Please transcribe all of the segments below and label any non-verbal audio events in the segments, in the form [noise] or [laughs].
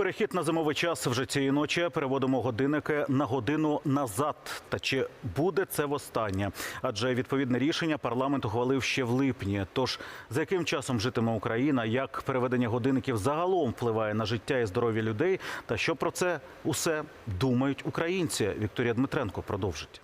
Перехід на зимовий час вже цієї ночі переводимо годинники на годину назад. Та чи буде це востаннє? Адже відповідне рішення парламент ухвалив ще в липні. Тож за яким часом житиме Україна, як переведення годинників загалом впливає на життя і здоров'я людей, та що про це усе думають українці? Вікторія Дмитренко продовжить.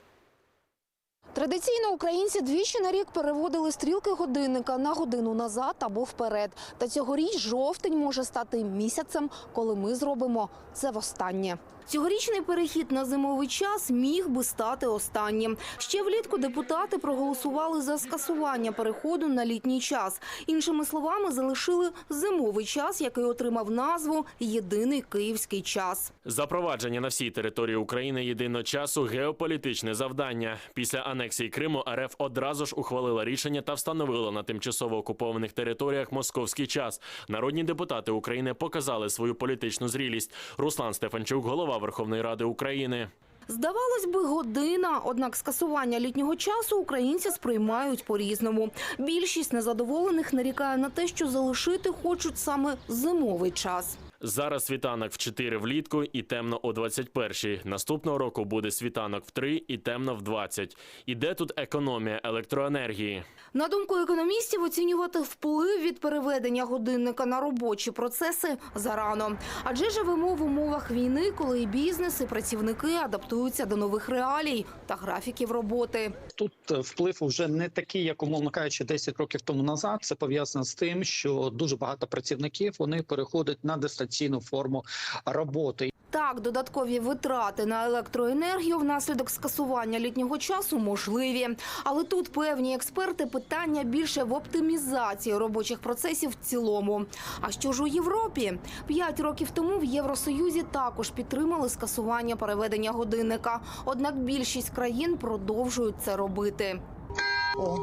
Традиційно українці двічі на рік переводили стрілки годинника на годину назад або вперед. Та цьогоріч жовтень може стати місяцем, коли ми зробимо це востаннє. Цьогорічний перехід на зимовий час міг би стати останнім. Ще влітку депутати проголосували за скасування переходу на літній час. Іншими словами, залишили зимовий час, який отримав назву Єдиний київський час. Запровадження на всій території України єдиного часу геополітичне завдання. Після анексії Криму РФ одразу ж ухвалила рішення та встановила на тимчасово окупованих територіях московський час. Народні депутати України показали свою політичну зрілість. Руслан Стефанчук, голова Верховної Ради України. Здавалось би, година. Однак скасування літнього часу українці сприймають по-різному. Більшість незадоволених нарікає на те, що залишити хочуть саме зимовий час. Зараз світанок в 4 влітку і темно о 21. Наступного року буде світанок в 3 і темно в 20. І де тут економія електроенергії? На думку економістів, оцінювати вплив від переведення годинника на робочі процеси зарано. Адже живемо в умовах війни, коли і бізнес, і працівники адаптуються до нових реалій та графіків роботи. Тут е, вплив вже не такий, як умовно кажучи, 10 років тому назад. Це пов'язано з тим, що дуже багато працівників вони переходять на дистанційну форму роботи. Так, додаткові витрати на електроенергію внаслідок скасування літнього часу можливі. Але тут певні експерти питання більше в оптимізації робочих процесів в цілому. А що ж у Європі? П'ять років тому в Євросоюзі також підтримали скасування переведення годинника. Однак більшість країн продовжують це робити. О,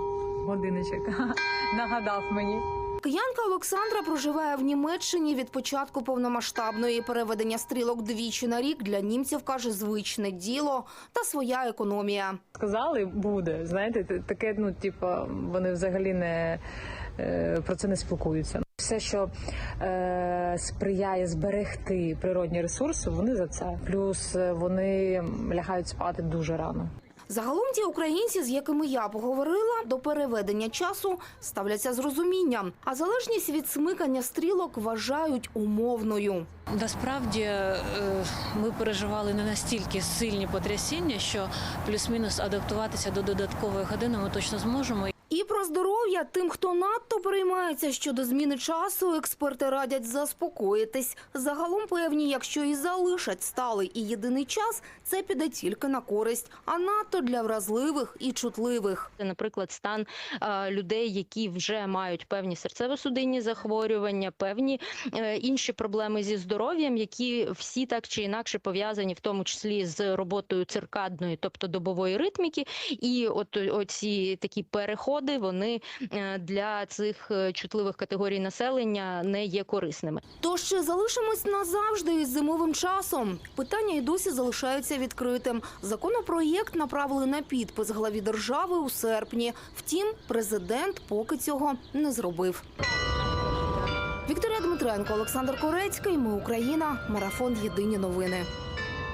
годиночок. [laughs] Нагадав мені. Киянка Олександра проживає в Німеччині від початку повномасштабної переведення стрілок двічі на рік для німців каже звичне діло та своя економія. Сказали, буде. Знаєте, таке, ну, типу, вони взагалі не е, про це не спілкуються. Все, що е, сприяє зберегти природні ресурси, вони за це. Плюс е, вони лягають спати дуже рано. Загалом ті українці, з якими я поговорила, до переведення часу ставляться з розумінням, а залежність від смикання стрілок вважають умовною. Насправді е, ми переживали не настільки сильні потрясіння, що плюс-мінус адаптуватися до додаткової години ми точно зможемо. І про здоров'я тим, хто надто переймається щодо зміни часу, експерти радять заспокоїтись. Загалом певні, якщо і залишать сталий і єдиний час, це піде тільки на користь, а надто для вразливих і чутливих. Це, наприклад, стан людей, які вже мають певні серцево-судинні захворювання, певні е, інші проблеми зі здоров'ям, які всі так чи інакше пов'язані, в тому числі з роботою циркадної, тобто добової ритміки. І от оці такі переходи вони для цих е, чутливих категорій населення не є корисними. Тож чи залишимось назавжди із зимовим часом? Питання і досі залишаються відкритим. Законопроєкт направили на підпис главі держави у серпні. Втім, президент поки цього не зробив. Вікторія Дмитренко, Олександр Корецький. Ми Україна. Марафон. Єдині новини.